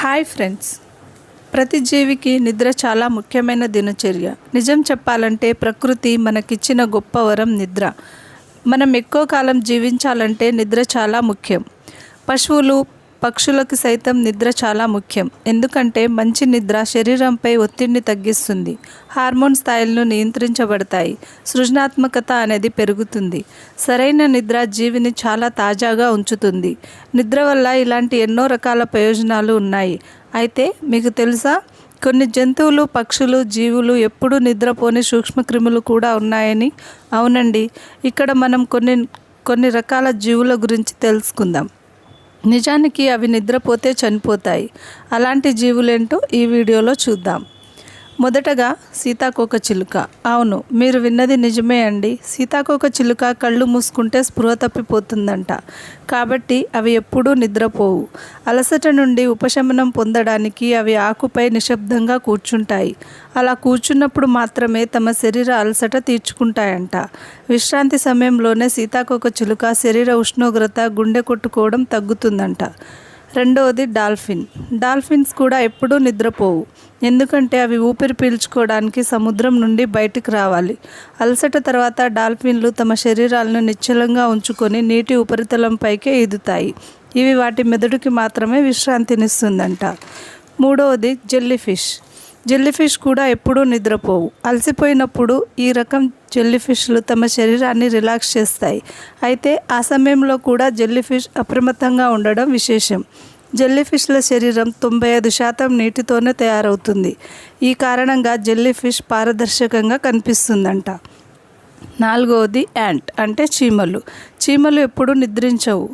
Hi friends. ప్రతి జీవికి నిద్ర చాలా ముఖ్యమైన దినచర్య. నిజం చెప్పాలంటే ప్రకృతి మనకిచ్చిన గొప్ప వరం నిద్ర. మనం ఎక్కువ కాలం జీవించాలంటే నిద్ర చాలా ముఖ్యం. పశువులు పక్షులకు సైతం నిద్ర చాలా ముఖ్యం. ఎందుకంటే మంచి నిద్ర శరీరంపై ఒత్తిడిని తగ్గిస్తుంది. హార్మోన్ స్థాయిలను నియంత్రించబడతాయి. సృజనాత్మకత అనేది పెరుగుతుంది. సరైన నిద్ర జీవిని చాలా తాజాగా ఉంచుతుంది. నిద్ర వల్ల ఇలాంటి ఎన్నో రకాల ప్రయోజనాలు ఉన్నాయి. అయితే మీకు తెలుసా? కొన్ని జంతువులు పక్షులు జీవులు ఎప్పుడూ నిద్రపోని సూక్ష్మక్రిములు కూడా ఉన్నాయని? అవునండి. ఇక్కడ మనం కొన్ని కొన్ని రకాల జీవుల గురించి తెలుసుకుందాం. నిజానికి అవి నిద్రపోతే చనిపోతాయి. అలాంటి జీవులేంటో ఈ వీడియోలో చూద్దాం. మొదటగా సీతాకోక చిలుక. అవును మీరు విన్నది నిజమే అండి. సీతాకోక చిలుక కళ్ళు మూసుకుంటే స్పృహ తప్పిపోతుందంట. కాబట్టి అవి ఎప్పుడూ నిద్రపోవు. అలసట నుండి ఉపశమనం పొందడానికి అవి ఆకుపై నిశ్శబ్దంగా కూర్చుంటాయి. అలా కూర్చున్నప్పుడు మాత్రమే తమ శరీర అలసట తీర్చుకుంటాయంట. విశ్రాంతి సమయంలోనే సీతాకోక చిలుక శరీర ఉష్ణోగ్రత గుండె కొట్టుకోవడం తగ్గుతుందంట. రెండవది డాల్ఫిన్. డాల్ఫిన్స్ కూడా ఎప్పుడూ నిద్రపోవు. ఎందుకంటే అవి ఊపిరి పీల్చుకోవడానికి సముద్రం నుండి బయటికి రావాలి. అలసట తర్వాత డాల్ఫిన్లు తమ శరీరాలను నిశ్చలంగా ఉంచుకొని నీటి ఉపరితలంపైకే ఈదుతాయి. ఇవి వాటి మెదడుకి మాత్రమే విశ్రాంతినిస్తుందంట. మూడవది జెల్లీ ఫిష్ జెల్లీ ఫిష్ కూడా ఎప్పుడూ నిద్రపోవు. అలసిపోయినప్పుడు ఈ రకం జెల్లీ ఫిష్లు తమ శరీరాన్ని రిలాక్స్ చేస్తాయి. అయితే ఆ సమయంలో కూడా జెల్లీ ఫిష్ అప్రమత్తంగా ఉండడం విశేషం. జెల్లీ ఫిష్ల శరీరం తొంభై ఐదు శాతం నీటితోనే తయారవుతుంది. ఈ కారణంగా జెల్లీ ఫిష్ పారదర్శకంగా కనిపిస్తుందంట. నాలుగవది యాంట్ అంటే చీమలు. చీమలు ఎప్పుడూ నిద్రించవు.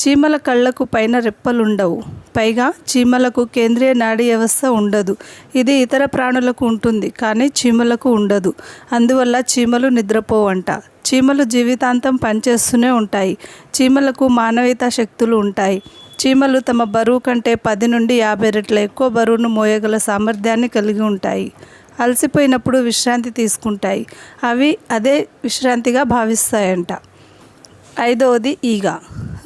చీమల కళ్ళకు పైన రెప్పలుండవు. పైగా చీమలకు కేంద్రీయ నాడీ వ్యవస్థ ఉండదు. ఇది ఇతర ప్రాణులకు ఉంటుంది కానీ చీమలకు ఉండదు. అందువల్ల చీమలు నిద్రపోవంట. చీమలు జీవితాంతం పనిచేస్తూనే ఉంటాయి. చీమలకు మానవీయత శక్తులు ఉంటాయి. చీమలు తమ బరువు కంటే పది నుండి యాభై రెట్ల ఎక్కువ బరువును మోయగల సామర్థ్యాన్ని కలిగి ఉంటాయి. అలసిపోయినప్పుడు విశ్రాంతి తీసుకుంటాయి. అవి అదే విశ్రాంతిగా భావిస్తాయంట. ఐదవది ఈగ.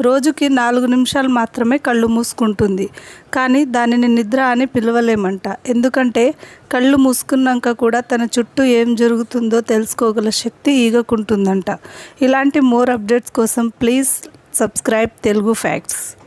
రోజుకి నాలుగు నిమిషాలు మాత్రమే కళ్ళు మూసుకుంటుంది. కానీ దానిని నిద్ర అని పిలవలేమంట. ఎందుకంటే కళ్ళు మూసుకున్నాక కూడా తన చుట్టూ ఏం జరుగుతుందో తెలుసుకోగల శక్తి ఈగకుంటుందంట. ఇలాంటి మోర్ అప్డేట్స్ కోసం ప్లీజ్ సబ్స్క్రైబ్ తెలుగు ఫ్యాక్ట్స్.